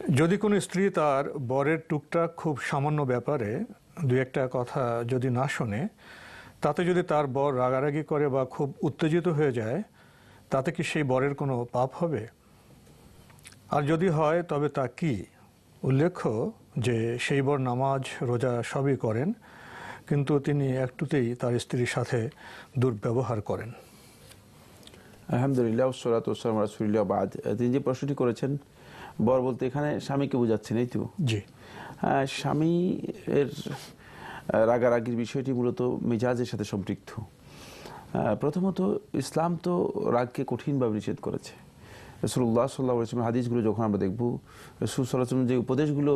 যদি কোনো স্ত্রী তার বরের টুকটাক খুব সামান্য ব্যাপারে দু একটা কথা যদি না শোনে, তাতে যদি তার বর রাগারাগি করে বা খুব উত্তেজিত হয়ে যায়, তাতে কি সেই বরের কোনো পাপ হবে? আর যদি হয়, তবে তা কি? উল্লেখ্য যে সেই বর নামাজ, রোজা সবই করেন, কিন্তু তিনি একটুতেই তার স্ত্রীর সাথে দুর্ব্যবহার করেন। আলহামদুলিল্লাহ ওসালাম রাসুলিল্লাহ বাদ। তিনি যে প্রশ্নটি করেছেন বর বলতে এখানে স্বামীকে বোঝাচ্ছেন এই তো? জি। স্বামী এর রাগারাগির বিষয়টি মূলত মেজাজের সাথে সম্পৃক্ত। প্রথমত ইসলাম তো রাগকে কঠিনভাবে নিষেধ করেছে। রসুল্লাহ সাল্লাহ ইসলামের হাদিসগুলো যখন আমরা দেখব রসুল যে উপদেশগুলো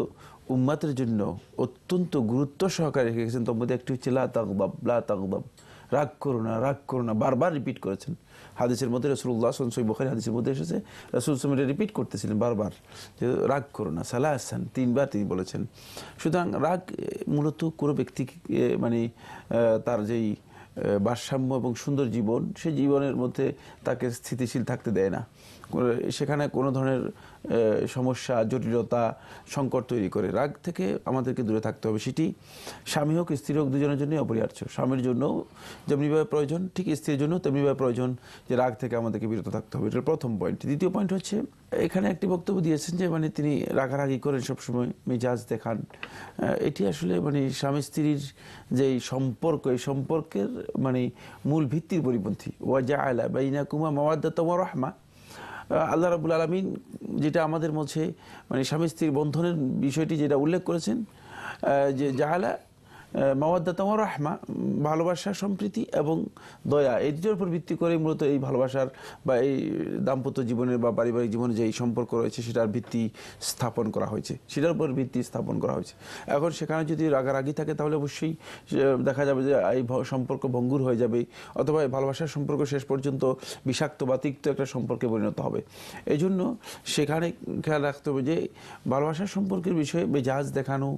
উম্মাতের জন্য অত্যন্ত গুরুত্ব সহকারে রেখে গেছেন তার মধ্যে একটি হচ্ছে লা তাকবাব লা তাকবাব রাগ করো না, রাগ করো না। বারবার রিপিট করেছেন। হাদিসের মধ্যে রসুল্লাহ সই বখারি হাদিসের মধ্যে এসেছে, রসুল এটা রিপিট করতেছিলেন বারবার যে রাগ করো না সালাহ আসান তিনবার তিনি বলেছেন। সুতরাং রাগ মূলত কোনো ব্যক্তিকে মানে তার যেই ভারসাম্য এবং সুন্দর জীবন সেই জীবনের মধ্যে তাকে স্থিতিশীল থাকতে দেয় না। সেখানে কোনো ধরনের সমস্যা, জটিলতা, সংকট তৈরি করে। রাগ থেকে আমাদেরকে দূরে থাকতে হবে। সেটি স্বামী হোক, স্ত্রী হোক, দুজনের জন্যই অপরিহার্য। স্বামীর জন্য যেমনিভাবে প্রয়োজন, ঠিক স্ত্রীর জন্য তেমনিভাবে প্রয়োজন যে রাগ থেকে আমাদেরকে বিরত থাকতে হবে। এটা প্রথম পয়েন্ট দ্বিতীয় পয়েন্ট হচ্ছে এখানে একটি বক্তব্য দিয়েছেন যে মানে তিনি রাগারাগি করেন সবসময়, মেজাজ দেখান। এটি আসলে মানে স্বামী স্ত্রীর যে সম্পর্ক, এই সম্পর্কের মানে মূল ভিত্তির পরিপন্থী। ওয়াজা আলা বাইনা কুমা মাওয়াদ্দাত ওয়া রাহমা। আল্লাহ রাবুল আলমিন যেটা আমাদের মধ্যে মানে স্বামী স্ত্রীর বন্ধনের বিষয়টি যেটা উল্লেখ করেছেন যে জাহালা মাওয়াদ্দাতম রাহমা ভালোবাসা, সম্প্রীতি এবং দয়া, এই দুটোর উপর ভিত্তি করে মূলত এই ভালোবাসার বা এই দাম্পত্য জীবনের বা পারিবারিক জীবনে যে এই সম্পর্ক রয়েছে, সেটার ভিত্তি স্থাপন করা হয়েছে। সেটার উপর ভিত্তি স্থাপন করা হয়েছে। এখন সেখানে যদি রাগারাগি থাকে, তাহলে অবশ্যই দেখা যাবে যে, এই সম্পর্ক ভঙ্গুর হয়ে যাবে অথবা এই ভালোবাসার সম্পর্ক শেষ পর্যন্ত বিষাক্ত বা তিক্ত একটা সম্পর্কে পরিণত হবে। এই জন্য সেখানে খেয়াল রাখতে হবে যে, ভালোবাসার সম্পর্কের বিষয়ে মেজাজ দেখানো,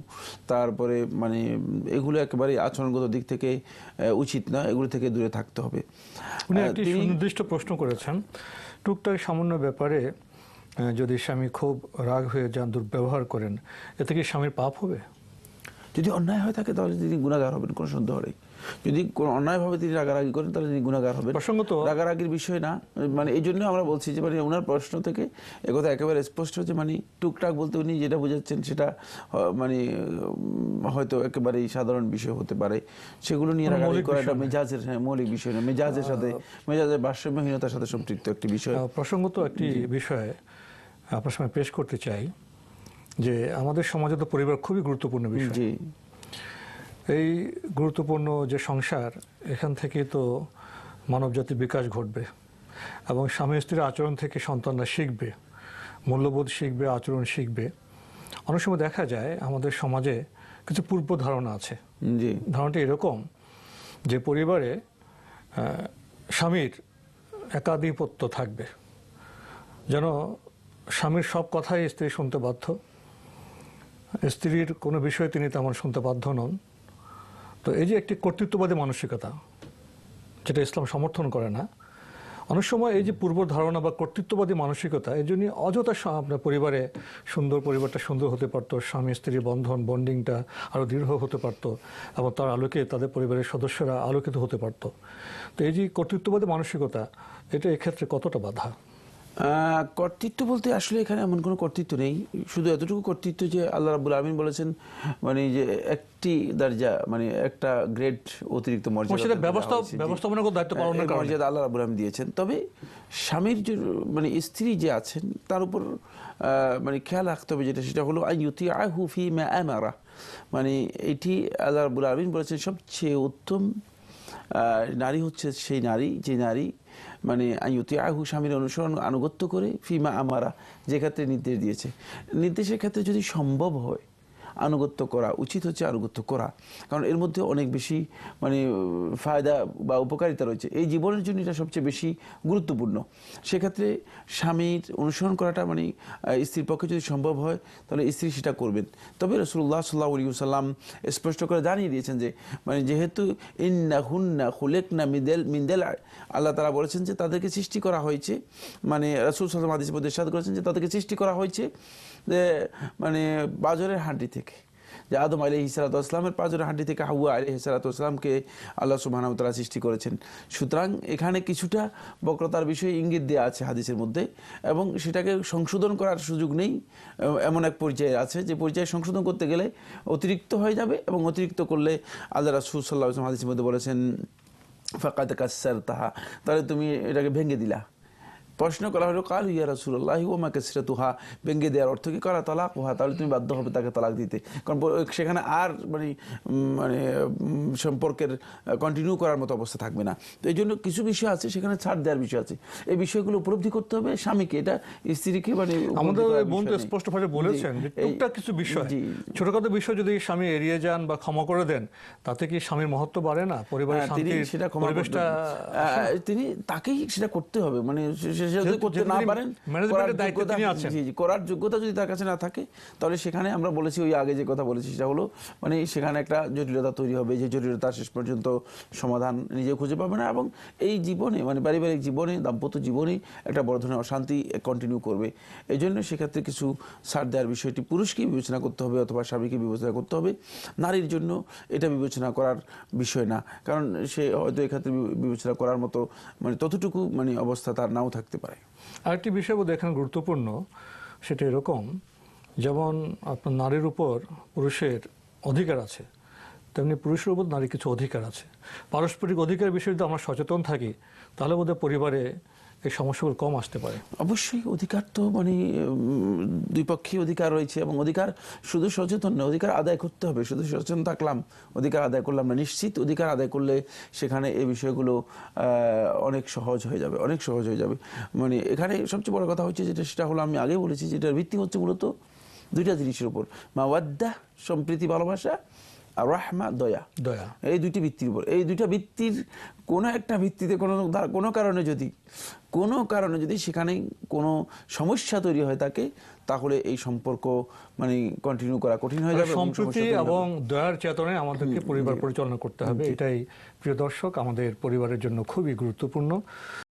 তারপরে মানে এগুলো একেবারে আচরণগত দিক থেকে উচিত না এগুলো থেকে দূরে থাকতে হবে। উনি একটি সুনির্দিষ্ট প্রশ্ন করেছেন টুকটাক সামান্য ব্যাপারে যদি স্বামী খুব রাগ হয়ে যান দুর্ব্যবহার করেন এতে কি স্বামীর পাপ হবে? যদি অন্যায় হয়ে থাকে তাহলে তিনি গুণাগার হবেন কোনো সন্দেহ নেই। যদি কোনো অন্যায়ভাবে তিনি রাগারাগি করেন তাহলে তিনি গুণাগার হবেন। প্রসঙ্গত রাগারাগির বিষয় না। মানে এই জন্য আমরা বলছি যে মানে ওনার প্রশ্ন থেকে একথা একেবারে স্পষ্ট যে মানে টুকটাক বলতে উনি যেটা বোঝাচ্ছেন সেটা মানে হয়তো একেবারেই সাধারণ বিষয় হতে পারে। সেগুলো নিয়ে রাগারাগি করা এটা মেজাজের হ্যাঁ মৌলিক বিষয় না। মেজাজের সাথে মেজাজের ভারসাম্যহীনতার সাথে সম্পৃক্ত একটি বিষয়। প্রসঙ্গত একটি বিষয় আপনার সামনে পেশ করতে চাই। যে আমাদের সমাজে তো পরিবার খুবই গুরুত্বপূর্ণ বিষয়। এই গুরুত্বপূর্ণ যে সংসার এখান থেকে তো মানবজাতির বিকাশ ঘটবে এবং স্বামী স্ত্রীর আচরণ থেকে সন্তানরা শিখবে মূল্যবোধ শিখবে আচরণ শিখবে। অনেক সময় দেখা যায় আমাদের সমাজে কিছু পূর্ব ধারণা আছে। ধারণাটি এরকম যে পরিবারে স্বামীর একাধিপত্য থাকবে। যেন স্বামীর সব কথাই স্ত্রী শুনতে বাধ্য স্ত্রীর কোনো বিষয়ে তিনি তেমন শুনতে বাধ্য নন। তো এই যে একটি কর্তৃত্ববাদী মানসিকতা, যেটা ইসলাম সমর্থন করে না, অনেক সময় এই যে পূর্ব ধারণা বা কর্তৃত্ববাদী মানসিকতা, এই জন্য অযথা আপনার পরিবারে সুন্দর, পরিবারটা সুন্দর হতে পারতো, স্বামী স্ত্রীর বন্ধন, বন্ডিংটা আরও দৃঢ় হতে পারতো এবং তার আলোকে, তাদের পরিবারের সদস্যরা আলোকিত হতে পারতো। তো এই যে কর্তৃত্ববাদী মানসিকতা, এটা এক্ষেত্রে কতটা বাধা? কর্তৃত্ব বলতে আসলে এখানে এমন কোনো কর্তৃত্ব নেই। শুধু এতটুকু কর্তৃত্ব যে আল্লাহ রাবুল আলমিন বলেছেন মানে যে একটি দরজা মানে একটা গ্রেড অতিরিক্ত মর্যাদা ব্যবস্থা। ব্যবস্থাপনাগত দায়িত্ব পালনের মর্যাদা আল্লাহ রাবুল আলমিন দিয়েছেন। তবে স্বামীর যে মানে স্ত্রী যে আছেন তার উপর আহ, মানে খেয়াল রাখতে হবে যেটা সেটা হলো আইয়ুতি আহুফি মা আমারা। মানে এটি আল্লাহ রাবুল আলমিন বলেছেন সবচেয়ে উত্তম নারী হচ্ছে সেই নারী, যে নারী মানে আয়ুতি আহু স্বামীর অনুসরণ আনুগত্য করে ফিমা আমারা, যে ক্ষেত্রে নির্দেশ দিয়েছে। নির্দেশের ক্ষেত্রে যদি সম্ভব হয় আনুগত্য করা, উচিত হচ্ছে আনুগত্য করা। কারণ এর মধ্যে অনেক বেশি মানে ফায়দা বা উপকারিতা রয়েছে। এই জীবনের জন্য এটা সবচেয়ে বেশি গুরুত্বপূর্ণ। সেক্ষেত্রে স্বামীর অনুসরণ করাটা মানে স্ত্রীর পক্ষে যদি সম্ভব হয়, তাহলে স্ত্রী সেটা করবেন। তবে রসুল্লাহ সাল্লাহ আলী সাল্লাম স্পষ্ট করে জানিয়ে দিয়েছেন যে মানে যেহেতু ইন্না হুন্না খুলেক না মিদেল, মিন্দেল, আল্লাহ তারা বলেছেন যে, তাদেরকে সৃষ্টি করা হয়েছে মানে রসুল সাল্লাম আদিস মধ্যে করেছেন যে, তাদেরকে সৃষ্টি করা হয়েছে, যে মানে বাজারের হাঁটি থেকে যে আদম আলী হিসালাতামের পাঁচজনের হাঁটি থেকে হাউয়া আলী হিসালাতামকে আল্লাহ সুবাহানতলা সৃষ্টি করেছেন। সুতরাং এখানে কিছুটা বক্রতার বিষয়ে ইঙ্গিত দেওয়া আছে হাদিসের মধ্যে এবং সেটাকে সংশোধন করার সুযোগ নেই। এমন এক পর্যায়ে আছে যে পর্যায়ে সংশোধন করতে গেলে অতিরিক্ত হয়ে যাবে এবং অতিরিক্ত করলে আল্লাহ রাসুল সাল্লাহ হাদিসের মধ্যে বলেছেন ফাঁকাত কাসার তাহা তাহলে তুমি এটাকে ভেঙে দিলা। প্রশ্ন করা হলো কাল ইয়া রাসুল্লাহ ওমা কেসরা তুহা ভেঙে দেওয়ার অর্থ কি? করা তালাক? উহা তাহলে তুমি বাধ্য হবে তাকে তালাক দিতে। কারণ সেখানে আর মানে মানে সম্পর্কের কন্টিনিউ করার মতো অবস্থা থাকবে না। তো এই জন্য কিছু বিষয় আছে সেখানে ছাড় দেওয়ার বিষয় আছে। এই বিষয়গুলো উপলব্ধি করতে হবে। স্বামীকে এটা স্ত্রীকে মানে আমাদের বন্ধু স্পষ্টভাবে বলেছেন টুকটাক কিছু বিষয়। ছোটখাটো বিষয় যদি স্বামী এড়িয়ে যান বা ক্ষমা করে দেন তাতে কি স্বামীর মহত্ব বাড়ে না? পরিবারের হ্যাঁ, তিনি সেটা তিনি তাকেই সেটা করতে হবে। মানে সে- সে- সে যদি করতে না পারেন করার যোগ্যতা- করার যদি তার কাছে না থাকে তাহলে সেখানে আমরা বলেছি ওই আগে যে কথা বলেছি সেটা হলো মানে সেখানে একটা জটিলতা তৈরি হবে যে জটিলতা শেষ পর্যন্ত সমাধান নিজে খুঁজে পাবে না এবং এই জীবনে মানে পারিবারিক জীবনে দাম্পত্য জীবনে একটা বড় ধরনের অশান্তি কন্টিনিউ করবে। এই জন্য সেক্ষেত্রে কিছু ছাড় দেওয়ার বিষয়টি পুরুষকে বিবেচনা করতে হবে অথবা স্বামীকে বিবেচনা করতে হবে। নারীর জন্য এটা বিবেচনা করার বিষয় না কারণ সে হয়তো এক্ষেত্রে বিবেচনা করার মতো মানে ততটুকু মানে অবস্থা তার নাও থাকতে পারে। আরেকটি বিষয় বোধ এখানে গুরুত্বপূর্ণ, সেটা এরকম, যেমন আপনার নারীর উপর পুরুষের অধিকার আছে, তেমনি পুরুষের উপর নারীর কিছু অধিকার আছে। পারস্পরিক অধিকার বিষয়ে যদি আমরা সচেতন থাকি, তাহলে বোধহয় পরিবারে এই সমস্যাগুলো কম আসতে পারে। অবশ্যই অধিকার তো মানে দুই পক্ষে অধিকার রয়েছে এবং অধিকার শুধু সচেতন নয়, অধিকার আদায় করতে হবে। শুধু সচেতন থাকলাম, অধিকার আদায় করলাম না, নিশ্চিত অধিকার আদায় করলে সেখানে এই বিষয়গুলো অনেক সহজ হয়ে যাবে, অনেক সহজ হয়ে যাবে। মানে এখানে সবচেয়ে বড় কথা হচ্ছে যেটা, সেটা হলো আমি আগে বলেছি, যেটার ভিত্তি হচ্ছে মূলত দুইটা জিনিসের উপর। মাওয়াদ্দা সম্প্রীতি, ভালোবাসা আর রাহমা দয়া। দয়া। এই দুইটি ভিত্তির উপর। এই দুইটা ভিত্তির কোনো একটা ভিত্তিতে কোনো কোনো কারণে যদি কোনো কারণে যদি সেখানে কোনো সমস্যা তৈরি হয় থাকে তাহলে এই সম্পর্ক মানে কন্টিনিউ করা কঠিন হয়ে যাবে সম্প্রীতি এবং দয়ার চেতনায় আমাদেরকে পরিবার পরিচালনা করতে হবে। এটাই প্রিয় দর্শক আমাদের পরিবারের জন্য খুবই গুরুত্বপূর্ণ।